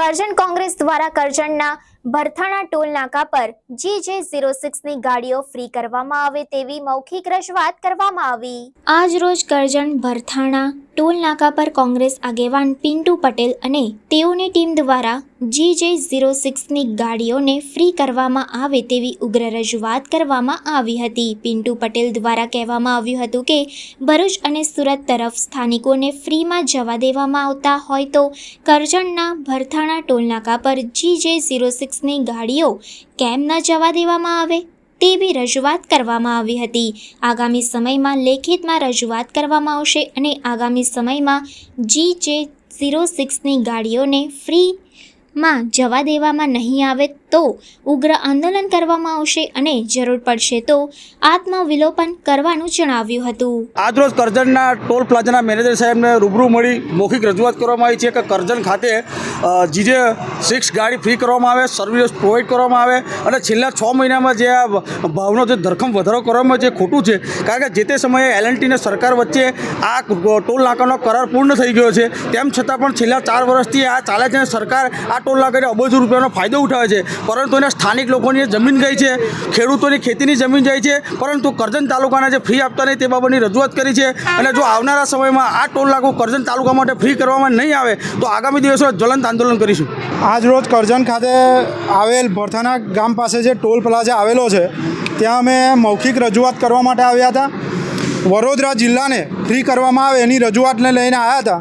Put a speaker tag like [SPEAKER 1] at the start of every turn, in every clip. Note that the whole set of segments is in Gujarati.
[SPEAKER 1] કરજણ કોંગ્રેસ દ્વારા કરજણના ભરથાણા ટોલ નાકા પર જી જે ઝીરો સિક્સની ગાડીઓ ફ્રી કરવામાં આવે તેવી મૌખિક રજૂઆત કરવામાં આવી. આજ રોજ કરજણ, ભરથાણા, ટોલ નાકા પર કોંગ્રેસ આગેવાન પિન્ટુ પટેલ અને તેઓની ટીમ દ્વારા જી જે ઝીરો સિક્સની ગાડીઓને ફ્રી કરવામાં આવે તેવી ઉગ્ર રજૂઆત કરવામાં આવી હતી. પિન્ટુ પટેલ દ્વારા કહેવામાં આવ્યું હતું કે, ભરૂચ અને સુરત તરફ સ્થાનિકોને ફ્રીમાં જવા દેવામાં આવતા હોય તો કરજણના ભરથાણા ટોલ નાકા પર જી જે ઝીરો સિક્સની ગાડીઓ કેમ ન જવા દેવામાં આવે તેવી રજૂઆત કરવામાં આવી હતી. આગામી સમયમાં લેખિતમાં રજૂઆત કરવામાં આવશે અને આગામી સમયમાં જી જે ઝીરો સિક્સની ગાડીઓને ફ્રીમાં જવા દેવામાં નહીં આવે તો ઉગ્ર આંદોલન કરવામાં આવશે અને જરૂર પડશે તો આત્મવિલોપન કરવાનું જણાવ્યું હતું.
[SPEAKER 2] આજરોજ કરજણના ટોલ પ્લાઝાના મેનેજર સાહેબને રૂબરૂ મળી મૌખિક રજૂઆત કરવામાં આવી છે કે કરજણ ખાતે જે સિક્સ ગાડી ફ્રી કરવામાં આવે, સર્વિસ પ્રોવાઈડ કરવામાં આવે અને છેલ્લા છ મહિનામાં જે આ ભાવનો જે ધરખમ વધારો કરવામાં જે ખોટું છે, કારણ કે જે તે સમયે એલએનટી અને સરકાર વચ્ચે આ ટોલ નાકાનો કરાર પૂર્ણ થઈ ગયો છે, તેમ છતાં પણ છેલ્લા ચાર વર્ષથી આ ચાલે છે સરકાર આ ટોલ કરીને અબજો રૂપિયાનો ફાયદો ઉઠાવે છે. પરંતુ એને સ્થાનિક લોકોની જમીન ગઈ છે. ખેડૂતોની ખેતીની જમીન જાય છે. પરંતુ કરજણ તાલુકાના જે ફ્રી આપતા નહીં તે બાબતની રજૂઆત કરી છે. અને જો આવનારા સમયમાં આ ટોલ લાગુ કરજણ તાલુકા માટે ફ્રી કરવામાં નહીં આવે, તો આગામી દિવસો જ્વલંત આંદોલન કરીશું.
[SPEAKER 3] આજ રોજ કરજણ ખાતે આવેલ ભરથાના ગામ પાસે જે ટોલ પ્લાઝા આવેલો છે, ત્યાં અમે મૌખિક રજૂઆત કરવા માટે આવ્યા હતા. વડોદરા જિલ્લાને ફ્રી કરવામાં આવે એની રજૂઆતને લઈને આવ્યા હતા.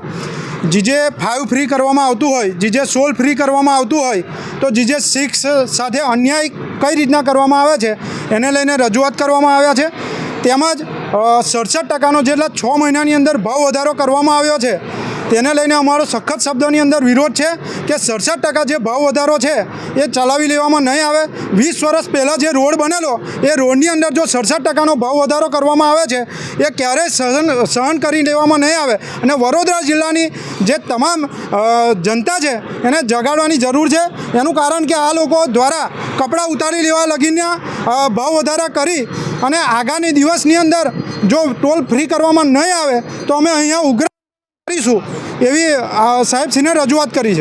[SPEAKER 3] જીજે ફાઇવ ફ્રી કરવામાં આવતું હોય, જીજે સોલ ફ્રી કરવામાં આવતું હોય, તો જીજે સિક્સ સાથે અન્યાય કઈ રીતના કરવામાં આવે છે? એને લઈને રજૂઆત કરવામાં આવ્યા છે. તેમજ સડસઠ ટકાનો જેટલા છ મહિનાની અંદર ભાવ વધારો કરવામાં આવ્યો છે. તેને લઈને અમારો સખત શબ્દોની અંદર વિરોધ છે કે સડસઠ ટકા જે ભાવ વધારો છે એ ચલાવી લેવામાં નહીં આવે. વીસ વર્ષ પહેલાં જે રોડ બનેલો, એ રોડની અંદર જો સડસઠ ટકાનો ભાવ વધારો કરવામાં આવે છે, એ ક્યારેય સહન સહન કરી લેવામાં નહીં આવે. અને વડોદરા જિલ્લાની જે તમામ જનતા છે, એને જગાડવાની જરૂર છે. એનું કારણ કે આ લોકો દ્વારા કપડાં ઉતારી લેવા લગીને ભાવ વધારા કરી અને આગામી દિવસની અંદર જો ટોલ ફ્રી કરવામાં નહીં આવે, તો અમે અહીંયા ઉગ્ર કરીશું. એવી અ, સાહેબશ્રીને રજૂઆત કરી છે.